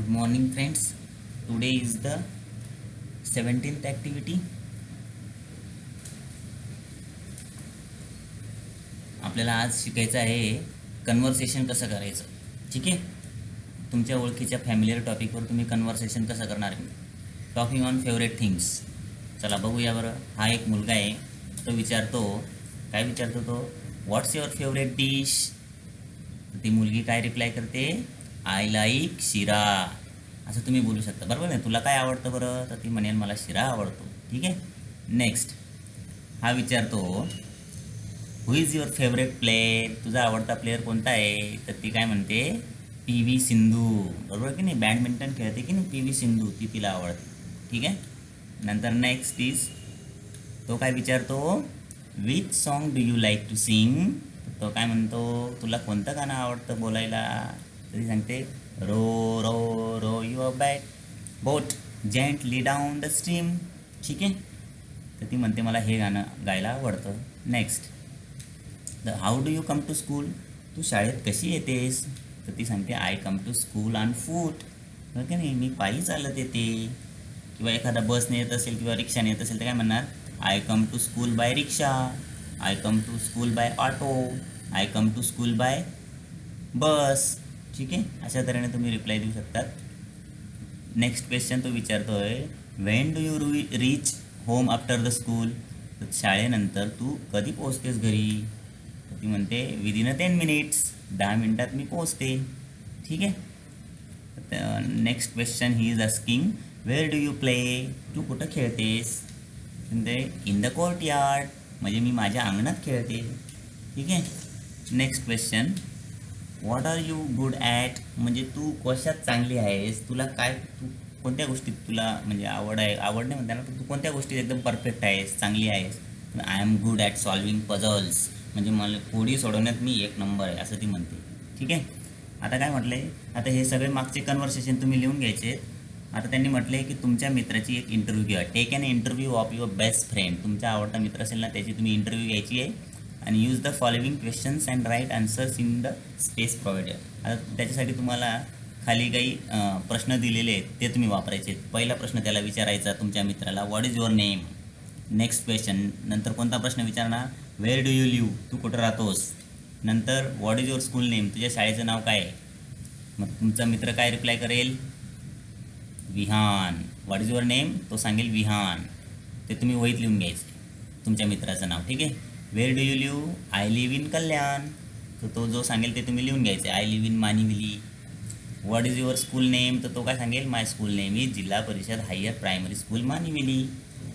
Good morning, friends. Today is the 17th activity. आपल्याला आज शिकायचं आहे कन्व्हर्सेशन कसं करायचं? ठीक आहे? तुमच्या ओळखीच्या फॅमिलीअर टॉपिकवर तुम्ही कन्व्हर्सेशन कसं करणार टॉकिंग ऑन फेवरेट थिंग्स चला बघूया बरं. हा एक मुलगा आहे. तो विचारतो काय विचारतो तो? व्हॉट्स युअर फेवरेट डिश ती मुलगी काय रिप्लाय करते? आय लाईक शिरा. असं तुम्ही बोलू शकता. बरोबर नाही तुला काय आवडतं बरं? तर ती म्हणेल मला शिरा आवडतो. ठीक आहे? नेक्स्ट हा विचारतो who is your favourite player तुझा आवडता प्लेअर कोणता आहे? तर ती काय म्हणते पी व्ही सिंधू. बरोबर की नाही? बॅडमिंटन खेळते की नाही? पी व्ही सिंधू ती तिला आवडते. ठीक आहे? नंतर नेक्स्ट इज तो काय विचारतो which song do you like to sing तो काय म्हणतो तुला कोणतं गाणं आवडतं बोलायला? तरी सांगते row row row your back boat gently down the stream ठीक आहे? तर ती म्हणते मला हे गाणं गायला आवडतं. Next the how do you come to school तू शाळेत कशी येतेस? तर ती सांगते I come to school on foot बरं की नाही? मी पायी चालत येते. किंवा एखादा बसने येत असेल किंवा रिक्षाने येत असेल तर काय म्हणणार? I come to school by rickshaw I come to school by auto I come to school by bus ठीक आहे? अशा तऱ्हेने तुम्ही रिप्लाय देऊ शकतात. नेक्स्ट क्वेश्चन तो आहे when do you reach home after the school तर शाळेनंतर तू कधी पोहोचतेस घरी? ती म्हणते विदिन अ टेन मिनिट्स दहा मिनटात मी पोहोचते. ठीक आहे? Next question he is asking where do you play तू कुठं खेळतेस? म्हणते इन द कोर्ट यार्ड म्हणजे मी माझ्या अंगणात खेळते. ठीक आहे? Next question what are you good at म्हणजे तू कशात चांगली आहेस? तुला काय तू कोणत्या गोष्टीत तुला म्हणजे आवड आहे? आवड नाही म्हणताना पण तू कोणत्या गोष्टीत एकदम परफेक्ट आहेस चांगली आहेस? I am good at solving puzzles म्हणजे मला कोडी सोडवण्यात मी एक नंबर आहे असं ती म्हणते. ठीक आहे? आता काय म्हटलं? आहे आता हे सगळे मागचे कन्व्हर्सेशन तुम्ही लिहून घ्यायचे आता त्यांनी म्हटलं आहे की तुमच्या मित्राची एक इंटरव्ह्यू घ्या. Take an interview of your best friend तुमचा आवडता मित्र असेल ना त्याची तुम्ही इंटरव्ह्यू घ्यायची आहे. आणि use the following questions and write answers in the space provided आता त्याच्यासाठी तुम्हाला खाली काही प्रश्न दिलेले आहेत ते तुम्ही वापरायचे पहिला प्रश्न त्याला विचारायचा तुमच्या मित्राला what is your name next question नंतर कोणता प्रश्न विचारणार? वेअर डू यू लिव्ह तू कुठं राहतोस? नंतर what is your school name तुझ्या शाळेचं नाव काय आहे? मग तुमचा मित्र काय रिप्लाय करेल? Vihan. What is your name तो सांगेल विहान. ते तुम्ही वहीत लिहून घ्यायचं तुमच्या मित्राचं नाव ठीक आहे? Where do you live I live in Kalyan तर तो जो सांगेल ते तुम्ही लिहून घ्यायचे. I live in Manivali what is your school name तर तो काय सांगेल? माय स्कूल नेम इज जिल्हा परिषद हायर प्रायमरी स्कूल मानिवली.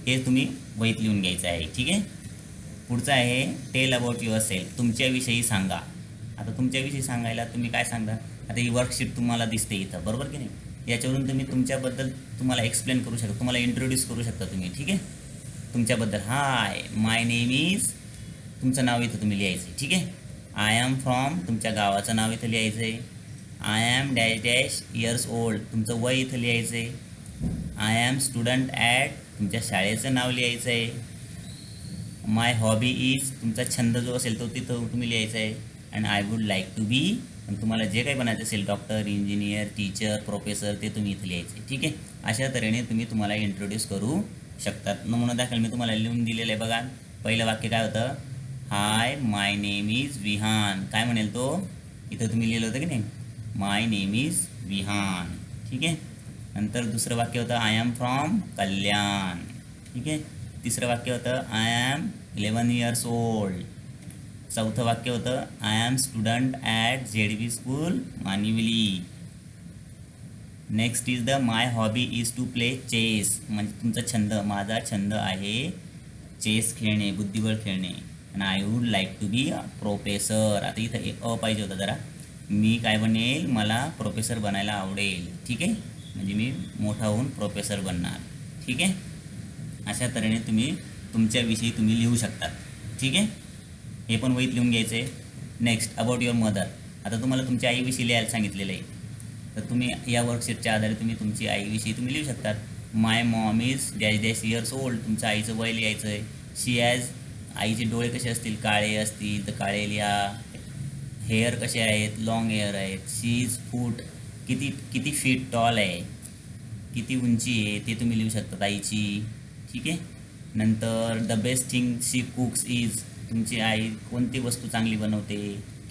हे तुम्ही वहीत लिहून घ्यायचं आहे. ठीक आहे? पुढचं आहे टेल अबाउट युअर सेल्फ तुमच्याविषयी सांगा. आता तुमच्याविषयी सांगायला तुम्ही काय सांगता? आता ही वर्कशीट तुम्हाला दिसते इथं. बरोबर की नाही? याच्यावरून तुम्ही तुमच्याबद्दल तुम्हाला एक्सप्लेन करू शकता. तुम्हाला इंट्रोड्यूस करू शकता तुम्ही. ठीक आहे? तुमच्याबद्दल. हाय माय नेम इज तुमचं नाव इथं तुम्ही लिहायचं आहे ठीक आहे? आय एम फ्रॉम तुमच्या गावाचं नाव इथं लिहायचं आहे. I am dash dash years old तुमचं वय इथं लिहायचं आहे. आय एम स्टुडंट ॲट तुमच्या शाळेचं नाव लिहायचं आहे. माय हॉबी इज तुमचा छंद जो असेल तो तिथं तुम्ही लिहायचा आहे. And I would like to be पण तुम्हाला जे काही बनायचं असेल डॉक्टर इंजिनियर टीचर प्रोफेसर ते तुम्ही इथं लिहायचे ठीक आहे? अशा तऱ्हेने तुम्ही तुम्हाला इंट्रोड्यूस करू शकतात. नमुना दाखल मी तुम्हाला लिहून दिलेलं आहे बघा. पहिलं वाक्य काय होतं? Hi my name is Vihaan काय म्हणेल तो? इथं तुम्ही लिहिलं होतं की नाही? माय नेम इज विहान ठीक आहे? नंतर दुसरं वाक्य होतं आय एम फ्रॉम कल्याण ठीक आहे? तिसरं वाक्य होतं I am eleven years old चौथं वाक्य होतं I am student at Z B school Manivali next is the my hobby is to play chess म्हणजे तुमचा छंद माझा छंद आहे चेस खेळणे बुद्धिबळ खेळणे. आणि I would like to be a professor आता इथं एक अ पाहिजे होता जरा. मी काय बनेल? मला प्रोफेसर बनायला आवडेल. ठीक आहे? म्हणजे मी मोठा होऊन प्रोफेसर बनणार. ठीक आहे? अशा तऱ्हेने तुम्ही तुमच्याविषयी तुम्ही लिहू शकता. ठीक आहे? हे पण वहीत लिहून घ्यायचं आहे नेक्स्ट अबाउट युअर मदर आता तुम्हाला तुमच्या आईविषयी लिहायला सांगितलेलं आहे. तर तुम्ही या वर्कशीटच्या आधारे तुम्ही तुमची आईविषयी तुम्ही लिहू शकतात. My mom is dash dash years old तुमचं आईचं वय लिहायचं आहे शी ॲज आईचे डोळे कसे असतील? काळे असतील तर काळे लिहा. हेअर कसे आहेत? लॉंग हेअर आहेत. शी इज फूट किती किती फीट टॉल आहे? किती उंची आहे? ते तुम्ही लिहू शकता आईची ठीक आहे? नंतर the best thing she cooks is तुमची आई कोणती वस्तू चांगली बनवते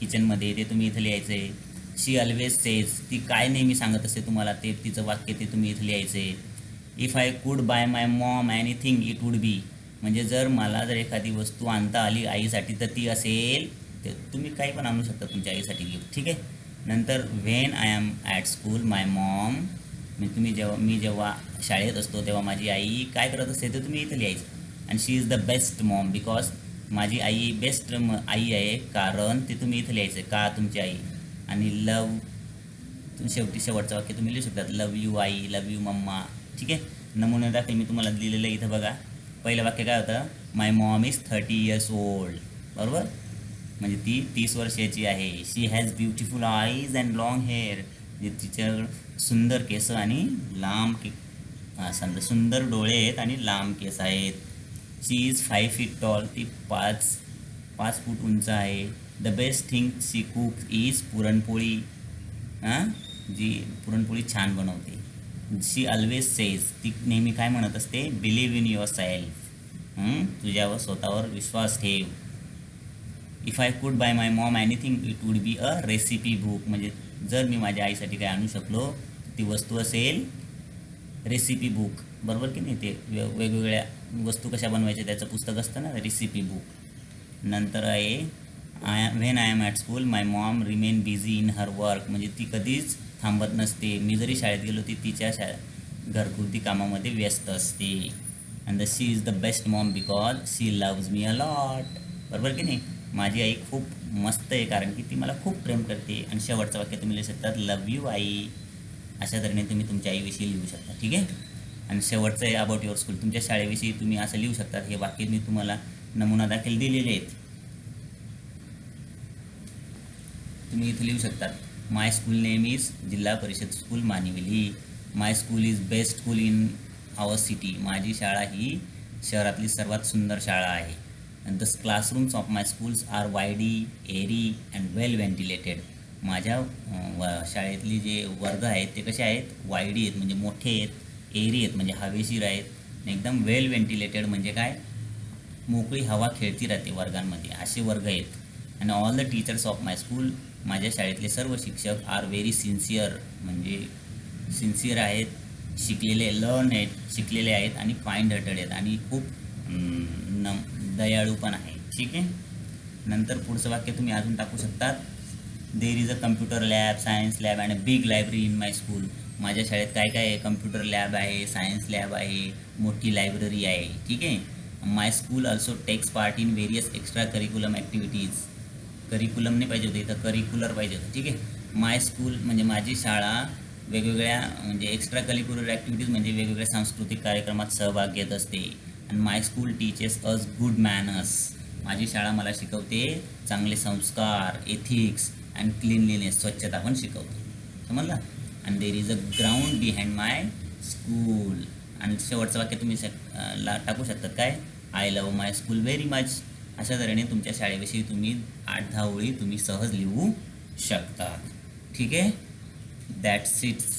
किचनमध्ये ते तुम्ही इथं लिहायचं आहे शी ऑलवेज सेज ती काय नेहमी सांगत असते तुम्हाला? ते तिचं वाक्य ते तुम्ही इथं लिहायचं आहे if I could buy my mom anything it would be म्हणजे जर मला जर एखादी वस्तू आणता आली आईसाठी तर ती असेल तर तुम्ही काही पण आणू शकता तुमच्या आईसाठी गिफ्ट ठीक आहे? नंतर when I am at school my mom मी तुम्ही जेव्हा मी जेव्हा शाळेत असतो तेव्हा माझी आई काय करत असते ते तुम्ही इथं लिहायचं. आणि she is the best mom because माझी आई बेस्ट म आई आहे कारण ते तुम्ही इथं लिहायचं का तुमची आई? आणि लव शेवटी शेवटचं वाक्य तुम्ही लिहू शकतात. लव यू आई लव यू मम्मा ठीक आहे? नमुने दाखल मी तुम्हाला लिहिलेलं आहे इथं बघा. पहिलं वाक्य काय होतं? My mom is thirty years old बरोबर? म्हणजे ती तीस वर्षाची आहे. She has beautiful eyes and long hair म्हणजे तिच्या सुंदर केस आणि लांब के समजा सुंदर डोळे आहेत आणि लांब केस आहेत. She is five feet tall ती पाच पाच फूट उंच आहे. The best thing she cook is puranpoli. हां? जी पुरणपोळी छान बनवते. शी ऑलवेज सेज ती नेहमी काय म्हणत असते? बिलीव्ह इन युअर सेल्फ तुझ्यावर स्वतःवर विश्वास ठेव. If I could buy my mom anything it would be a recipe book म्हणजे जर मी माझ्या आईसाठी काय आणू शकलो ती वस्तू असेल रेसिपी बुक बरोबर की नाही? ते वेगवेगळ्या वस्तू कशा बनवायच्या त्याचं पुस्तक असतं ना रेसिपी बुक नंतर आहे I when I am at school my mom remain busy in her work म्हणजे ती कधीच थांबत नसते. मी जरी शाळेत गेलो ती तिच्या शा घरगुती कामामध्ये व्यस्त असते. And the she is the best mom because she loves me a lot बरोबर की नाही? माझी आई खूप मस्त आहे कारण की ती मला खूप प्रेम करते. आणि शेवटचं वाक्य तुम्ही लिहू शकतात लव यू आई. अशा तऱ्हेने तुम्ही तुमच्या आईविषयी लिहू शकता. ठीक आहे? आणि शेवटचं आहे अबाउट युअर स्कूल तुमच्या शाळेविषयी तुम्ही असं लिहू शकतात हे वाक्य मी तुम्हाला नमुना दाखल दिलेले आहेत. तुम्ही इथे लिहू शकतात माय school name is Zilla Parishad school Manivali my school is best school in our city माझी शाळा ही शहरातली सर्वात सुंदर शाळा आहे and the classrooms of my schools are wide airy and well ventilated माझ्या शाळेतले शाळेतली जे वर्ग आहेत ते कसे आहेत वायडी आहेत म्हणजे मोठे आहेत एरी आहेत म्हणजे हवेशीर आहेत एकदम वेल व्हेंटिलेटेड म्हणजे काय मोकळी हवा खेळती राहते वर्गांमध्ये असे वर्ग आहेत आणि all the teachers of my school माझ्या शाळेतले सर्व शिक्षक आर व्हेरी सिन्सिअर म्हणजे सिन्सिअर आहेत शिकलेले लर्न आहेत शिकलेले आहेत आणि फाईंड हटेड आहेत आणि खूप नम दयाळू पण आहे ठीक आहे? नंतर पुढचं वाक्य तुम्ही अजून टाकू शकतात. There is a computer lab science lab and a big library in my school माझ्या शाळेत काय काय आहे? कम्प्युटर लॅब आहे सायन्स लॅब आहे मोठी लायब्ररी आहे. ठीक आहे? My school also takes part in various extra curriculum activities curriculum नाही पाहिजे होतं इथं करिक्युलर पाहिजे होतं ठीक आहे? माय स्कूल म्हणजे माझी शाळा वेगवेगळ्या म्हणजे एक्स्ट्रा करिक्युलर ॲक्टिव्हिटीज म्हणजे वेगवेगळ्या सांस्कृतिक कार्यक्रमात सहभाग घेत असते. आणि my school teachers us good manners माझी शाळा मला शिकवते चांगले संस्कार एथिक्स अँड क्लिनलीनेस स्वच्छता पण शिकवते. समजलं? आणि there is a ground behind my school आणि शेवटचं वाक्य तुम्ही ला टाकू शकतात काय? I love my school very much अशा तऱ्हेने तुमच्या शाळेविषयी तुम्ही आठ दहा ओळी तुम्ही सहज लिहू शकता. ठीक आहे? That's it's